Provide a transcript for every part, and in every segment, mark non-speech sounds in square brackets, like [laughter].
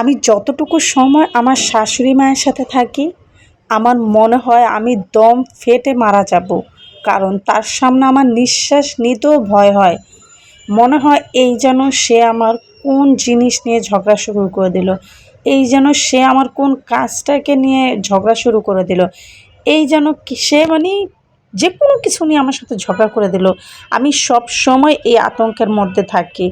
আমি যতটুকু সময় আমার শাশুড়ি মায়ের সাথে থাকি, আমার মনে হয় আমি দম ফেটে মারা যাব, কারণ তার সামনে আমার নিঃশ্বাস নিতেও ভয় হয়। মনে হয় এই যেন সে আমার কোন জিনিস নিয়ে ঝগড়া শুরু করে দিল, এই যেন সে আমার কোন কাজটাকে নিয়ে ঝগড়া শুরু করে দিল, এই যেন সে মানে যে কোনো কিছু নিয়ে আমার সাথে ঝগড়া করে দিল। আমি সব সময় এই আতঙ্কের মধ্যে থাকি।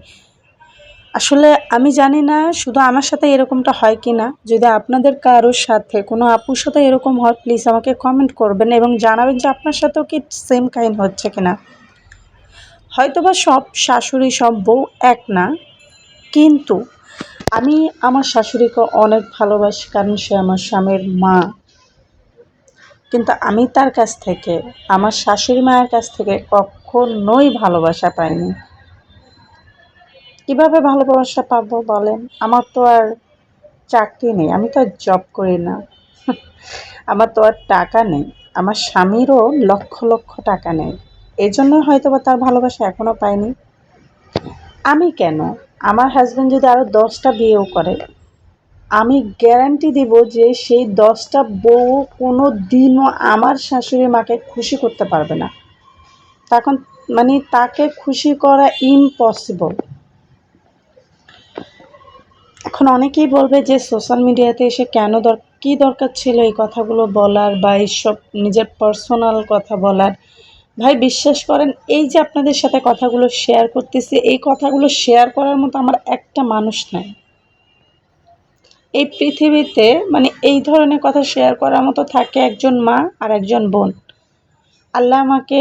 আসলে আমি জানি না শুধু আমার সাথে এরকমটা হয় কি না যদি আপনাদের কারোর সাথে কোনো আপুর সাথে এরকম হয় প্লিজ আমাকে কমেন্ট করবেন এবং জানাবেন যে আপনার সাথেও কি সেম কাইন্ড হচ্ছে কিনা। হয়তোবা সব শাশুড়ি, সব বউ এক না, কিন্তু আমি আমার শাশুড়িকে অনেক ভালোবাসি কারণ সে আমার স্বামীর মা। কিন্তু আমি তার কাছ থেকে, আমার শাশুড়ি মায়ের কাছ থেকে কখনোই ভালোবাসা পাইনি। কীভাবে ভালোবাসা পাবো বলেন? আমার তো আর চাকরি নেই, আমি তো আর জব করি না। [laughs] আমার তো আর টাকা নেই, আমার স্বামীরও লক্ষ লক্ষ টাকা নেই। এই জন্য হয়তো বা তার ভালোবাসা এখনও পাইনি। আমি কেন? আমার হাজব্যান্ড যদি আরও দশটা বিয়েও করে, আমি গ্যারান্টি দিব যে সেই দশটা বউ কোনো দিনও আমার শাশুড়ি মাকে খুশি করতে পারবে না। তখন মানে তাকে খুশি করা ইম্পসিবল এখন অনেকেই বলবে যে সোশ্যাল মিডিয়াতে এসে কেন দর, কী দরকার ছিল এই কথাগুলো বলার বা এইসব নিজের পার্সোনাল কথা বলার? ভাই বিশ্বাস করেন, এই যে আপনাদের সাথে কথাগুলো শেয়ার করতেছি, এই কথাগুলো শেয়ার করার মতো আমার একটা মানুষ নাই। এই পৃথিবীতে মানে এই ধরনের কথা শেয়ার করার মতো থাকে একজন মা আর একজন বোন। আল্লাহ আমাকে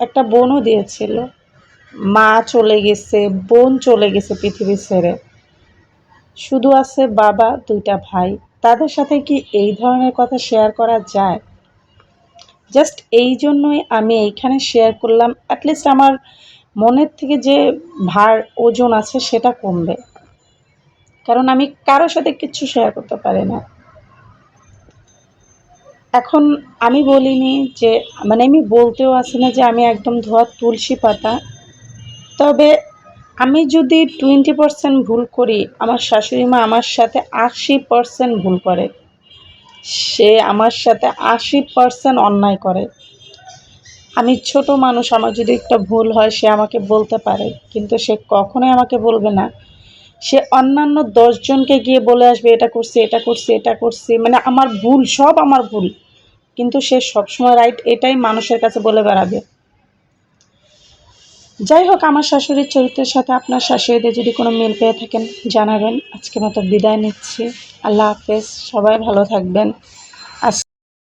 একটা বোনও দিয়েছিল। মা চলে গেছে, বোন চলে গেছে পৃথিবী ছেড়ে। শুধু আছে বাবা, দুইটা ভাই। তাদের সাথে কি এই ধরনের কথা শেয়ার করা যায়? জাস্ট এই জন্যই আমি এইখানে শেয়ার করলাম। অ্যাটলিস্ট আমার মনের থেকে যে ভার ওজন আছে সেটা কমবে। কারণ আমি কারোর সাথে কিছু শেয়ার করতে পারি না। এখন আমি বলিনি যে মানে আমি বলতেও আসি না যে আমি একদম ধোয়া তুলসী পাতা। তবে আমি যদি টোয়েন্টি পার্সেন্ট ভুল করি, আমার শাশুড়ি মা আমার সাথে আশি পার্সেন্ট ভুল করে। সে আমার সাথে আশি পার্সেন্ট অন্যায় করে। আমি ছোট মানুষ, আমার যদি একটা ভুল হয়, সে আমাকে বলতে পারে, কিন্তু সে কখনোই আমাকে বলবে না। সে অন্যান্য দশজনকে গিয়ে বলে আসবে, এটা করছি এটা করছি এটা করছি। মানে আমার ভুল, সব আমার ভুল। কিন্তু সে সবসময় রাইট এটাই মানুষের কাছে বলে বেড়াবে। যাই হোক, আমার শাশুড়ির চরিত্রের সাথে আপনার শাশুড়িদের যদি কোনো মিল পেয়ে থাকেন, জানাবেন। আজকে মতো বিদায় নিচ্ছি। আল্লাহ হাফেজ। সবাই ভালো থাকবেন।